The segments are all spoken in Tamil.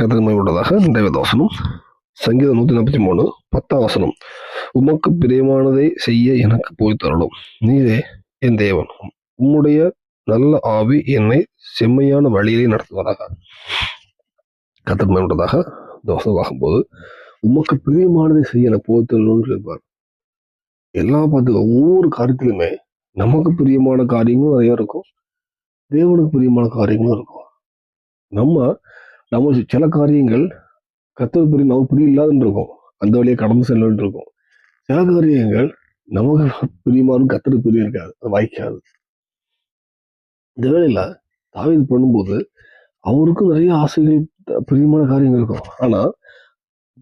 கதிர்மை உள்ளதாக இன்றைய தோசனம் சங்கீதம் நூத்தி நாற்பத்தி மூணு பத்தாம் வசனம். உமக்கு பிரியமானதை செய்ய எனக்கு போய் தரணும். நீரே என் தேவன். உம்முடைய நல்ல ஆவி என்னை செம்மையான வழியிலே நடத்துவதாக. கதிர்மை உள்ளதாக தோசனம் ஆகும்போது உமக்கு பிரியமானதை செய்ய எனக்கு போய் தரணும்னு சொல்லியிருப்பார். எல்லா பார்த்து ஒவ்வொரு காரியத்திலுமே நமக்கு பிரியமான காரியங்களும் நிறைய இருக்கும். தேவனுக்கு பிரியமான காரியங்களும் இருக்கும். நம்ம நம்ம சில காரியங்கள் கத்தர் பிரி நமக்கு பிரியம் இல்லாதுன்னு இருக்கும் அந்த வழியை கடந்து செல்லணும்னு இருக்கும் சில காரியங்கள் நமக்கு பிரியமான கத்தருக்கு பிரியம் இருக்காது. அது வாய்க்காது. இந்த வேலையில தாவீது பண்ணும்போது அவருக்கும் நிறைய ஆசைகள் பிரியமான காரியங்கள் இருக்கும். ஆனா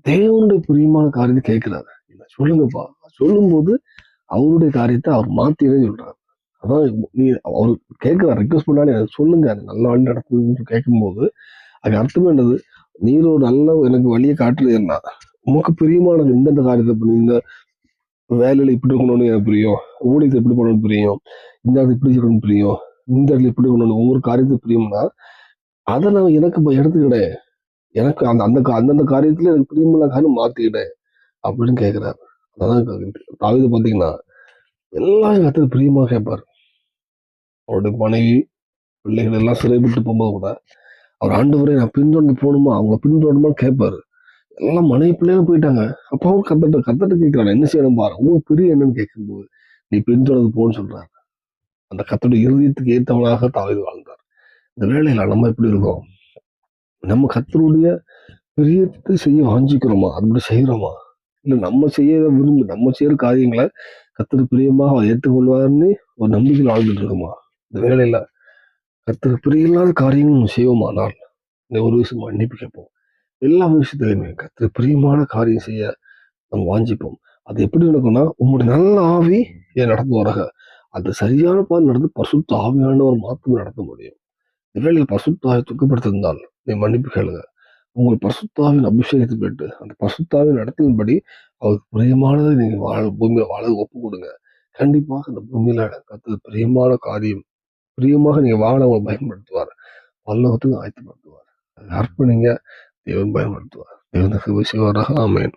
தேவனுடைய பிரியமான காரியத்தை கேட்கிறாரு. சொல்லுங்கப்பா. சொல்லும்போது அவருடைய காரியத்தை அவர் மாத்திரே சொல்றாரு? அதான் நீ அவர் கேட்கிறார். ரெக்வஸ்ட் பண்ணாலே சொல்லுங்க. நல்ல வழி நடக்குதுன்னு கேட்கும்போது அது அர்த்தம் என்னது? நீர் ஒரு நல்ல எனக்கு வழியை காட்டுறது என்ன? உமக்கு பிரியமானது இந்தந்த காரியத்தை பண்ணி இந்த வேலையில இப்படி இருக்கணும்னு எனக்கு புரியும். ஊழியத்தை இப்படி பண்ணணும்னு புரியும். இந்த இடத்துல இப்படி இருக்கணும்னு புரியும். இந்த இடத்துல இப்படி பண்ணணும் ஒவ்வொரு காரியத்துக்கு புரியும்னா அதை நான் எனக்கு இப்போ எடுத்துக்கிட்டேன் எனக்கு அந்த அந்த கா- அந்தந்த காரியத்துல எனக்கு பிரியமில்ல காரியம் மாத்திக்கிட்டேன் அப்படின்னு கேட்கிறாரு அதான் தாவித பார்த்தீங்கன்னா எல்லாரும் கத்துக்கு பிரியமாக கேட்பாரு அவருடைய மனைவி பிள்ளைகள் எல்லாம் சிறைப்பட்டு போகும்போது கூட அவர் ஆண்டவரை நான் பின்தொடர்ந்து போகணுமா? அவங்கள பின்தொடருமா கேட்பாரு. எல்லாம் மனைவி பிள்ளைங்க போயிட்டாங்க. அப்போ அவர் கத்தட்ட கத்தட்ட கேட்கிறாரு என்ன செய்யணும் பாரு? உங்க பெரிய என்னன்னு கேட்கும்போது நீ பின்தொடர்ந்து போன்னு சொல்றாரு. அந்த கத்தோட இறுதியத்துக்கு ஏற்றவனாக தாவி வாழ்ந்தார். இந்த வேலையில நம்ம எப்படி இருக்கோம்? நம்ம கத்தருடைய பிரியத்தை செய்ய வாஞ்சிக்கிறோமா? அப்படி செய்யறோமா? இல்லை நம்ம செய்ய விரும்பி நம்ம செய்யற காரியங்களை கத்தர் பிரியமாக அவர் ஏற்றுக்கொள்வார்னு ஒரு நம்பிக்கையில் வாழ்ந்துட்டு இருக்கோமா? இந்த வேலையில கத்தர் பிரியமில்லாத காரியமும் செய்வோமானால் இந்த ஒரு விஷயம் மன்னிப்பு கேட்போம். எல்லா விஷயத்திலையுமே கத்தர் பிரியமான காரியம் செய்ய நம்ம வாஞ்சிப்போம். அது எப்படி நடக்கும்னா உங்களுடைய நல்ல ஆவி ஏன் நடந்து வரக. அது சரியான பாதை நடந்து பசுத்த ஆவியானவர் மாத்திரம் நடத்த முடியும். இந்த பசுத்தாவை துக்கப்படுத்திருந்தால் நீ மன்னிப்பு கேளுங்க. உங்கள் பசுத்தாவின் அபிஷேகத்தை பெற்று அந்த பசுத்தாவின் நடத்தின்படி அவருக்கு பிரியமானதை நீங்கள் வாழ பூமியில் வாழ ஒப்பு கொடுங்க கண்டிப்பாக அந்த பூமியில் கத்து பிரியமான காரியம் பிரியமாக நீங்க வாழ உங்களை பயன்படுத்துவார். பல்லவத்துக்கு ஆயத்தப்படுத்துவார். அர்ப்பணிங்க தேவன் பயன்படுத்துவார். தேவனுக்கு விஷயவராக ஆமேன்.